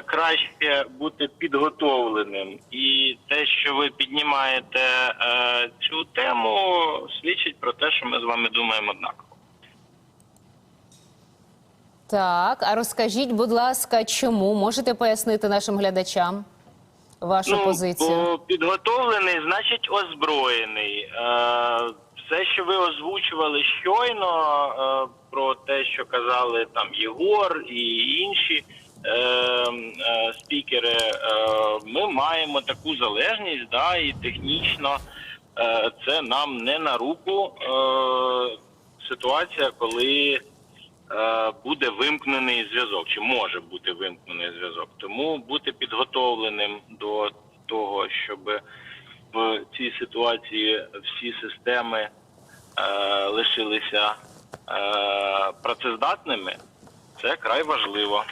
краще бути підготовленим. І те, що ви піднімаєте е, цю тему, свідчить про те, що ми з вами думаємо однаково. Так, а розкажіть, будь ласка, чому можете пояснити нашим глядачам вашу позицію? Ну, Бо підготовлений, значить озброєний. Е, все, що ви озвучували щойно е, про те, що казали там Єгор і інші спікери, е, ми маємо таку залежність, да, і технічно е, це нам не на руку. Е, ситуація, коли е, буде вимкнений зв'язок, чи може бути вимкнений зв'язок. Тому бути підготовленим до того, щоб в цій ситуації всі системи е, лишилися е, працездатними, це край важливо.